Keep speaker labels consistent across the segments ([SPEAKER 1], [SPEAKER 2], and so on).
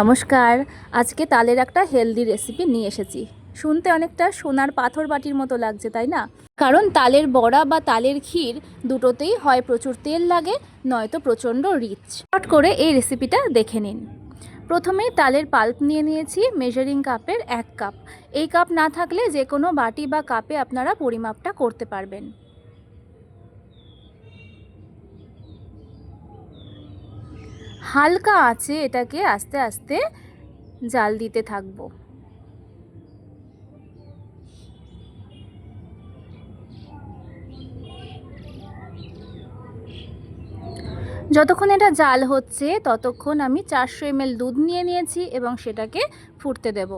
[SPEAKER 1] নমস্কার, আজকে তালের একটা হেলদি রেসিপি নিয়ে এসেছি। শুনতে অনেকটা সোনার পাথর বাটির মতো লাগছে, তাই না? কারণ তালের বড়া বা তালের ক্ষীর দুটোতেই হয় প্রচুর তেল লাগে, নয়তো প্রচণ্ড রিচ শর্ট করে এই রেসিপিটা দেখে নিন। প্রথমেই তালের পাল্প নিয়ে নিয়েছি মেজারিং কাপের এক কাপ এই কাপ না থাকলে যে কোনো বাটি বা কাপে আপনারা পরিমাপটা করতে পারবেন। হালকা আছে এটাকে আস্তে আস্তে জাল দিতে থাকব। যতক্ষণ এটা জাল হচ্ছে, ততক্ষণ আমি চারশো এমএল দুধ নিয়ে নিয়েছি এবং সেটাকে ফুটতে দেব।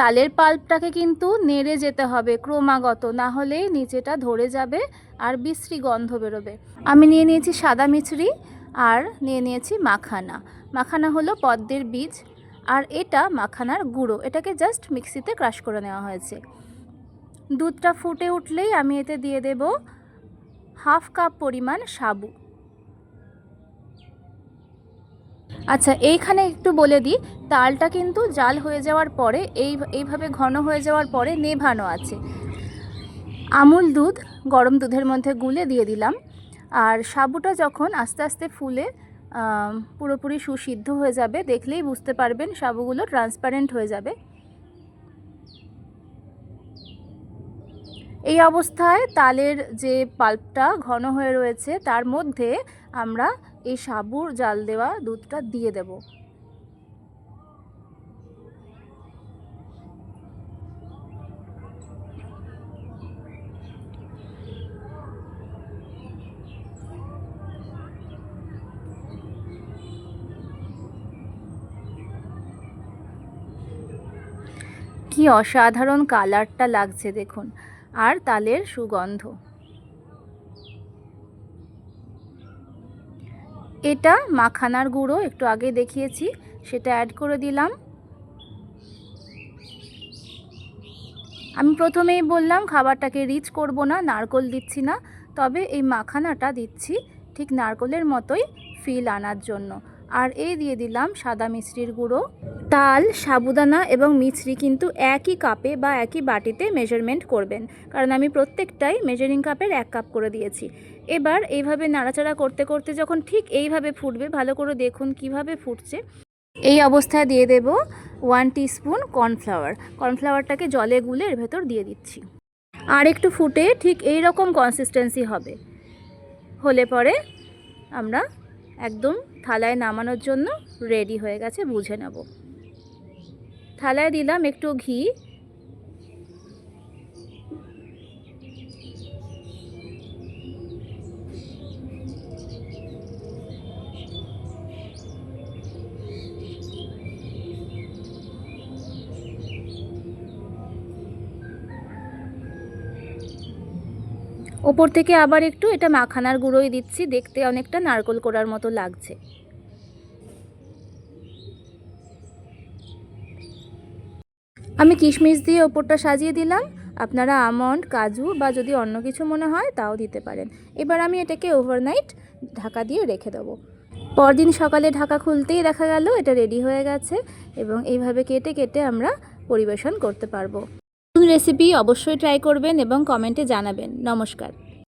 [SPEAKER 1] তালের পাল্পটাকে কিন্তু নেড়ে যেতে হবে ক্রমাগত, না হলে নিচেটা ধরে যাবে আর বিশ্রী গন্ধ বেরোবে। আমি নিয়ে নিয়েছি সাদা মিছরি আর নিয়ে নিয়েছি মাখানা। মাখানা হলো পদ্মের বীজ আর এটা মাখানার গুঁড়ো। এটাকে জাস্ট মিক্সিতে ক্রাশ করে নেওয়া হয়েছে। দুধটা ফুটে উঠলেই আমি এতে দিয়ে দেব হাফ কাপ পরিমাণ সাবু। আচ্ছা এইখানে একটু বলে দিই, তালটা কিন্তু জাল হয়ে যাওয়ার পরে, এই, এইভাবে ঘন হয়ে যাওয়ার পরে নেভানো আছে। আমুল দুধ গরম দুধের মধ্যে গুলে দিয়ে দিলাম। আর সাবুটা যখন আস্তে আস্তে ফুলে পুরোপুরি সুসিদ্ধ হয়ে যাবে, দেখলেই বুঝতে পারবেন সাবুগুলো ট্রান্সপারেন্ট হয়ে যাবে। এই অবস্থায় তালের যে পাল্পটা ঘন হয়ে রয়েছে, তার মধ্যে আমরা এই সাবুর জাল দেওয়া দুধটা দিয়ে দেব। কি অসাধারণ কালারটা লাগছে দেখুন। আর তালের সুগন্ধ। এটা মাখানার গুঁড়ো, একটু আগে দেখিয়েছি, সেটা অ্যাড করে দিলাম। আমি প্রথমেই বললাম, খাবারটাকে রিচ করব না, নারকল দিচ্ছি না, তবে এই মাখানাটা দিচ্ছি, ঠিক নারকলের মতোই ফিল আনার জন্য। আর এই দিয়ে দিলাম সাদা মিশ্রির গুঁড়ো। তাল, সাবুদানা এবং মিছরি কিন্তু একই কাপে বা একই বাটিতে মেজারমেন্ট করবেন। কারণ আমি প্রত্যেকটাই মেজারিং কাপের এক কাপ করে দিয়েছি। এবার এইভাবে নাড়াচাড়া করতে করতে যখন ঠিক এইভাবে ফুটবে, ভালো করে দেখুন কীভাবে ফুটছে। এই অবস্থায় দিয়ে দেব ওয়ান টিস্পুন কর্নফ্লাওয়ার কর্নফ্লাওয়ারটাকে জলে গুলে এর ভেতর দিয়ে দিচ্ছি। আর একটু ফুটে ঠিক এই রকম কনসিস্টেন্সি হবে। হলে পরে আমরা একদম থালায় নামানোর জন্য রেডি হয়ে গেছে বুঝে নেব। থালায় দিলাম একটু ঘি ওপর থেকে আবার একটু এটা মাখানার গুঁড়োই দিচ্ছি, দেখতে অনেকটা নারকল কোড়ার মতো লাগছে। আমি কিশমিশ দিয়ে ওপরটা সাজিয়ে দিলাম। আপনারা আমন্ড, কাজু বা যদি অন্য কিছু মনে হয় তাও দিতে পারেন। এবার আমি এটাকে ওভারনাইট ঢাকা দিয়ে রেখে দেবো। পরদিন সকালে ঢাকা খুলতেই দেখা গেল, এটা রেডি হয়ে গেছে এবং এইভাবে কেটে কেটে আমরা পরিবেশন করতে পারব। রেসিপি অবশ্যই ট্রাই করবেন এবং কমেন্টে জানাবেন। নমস্কার।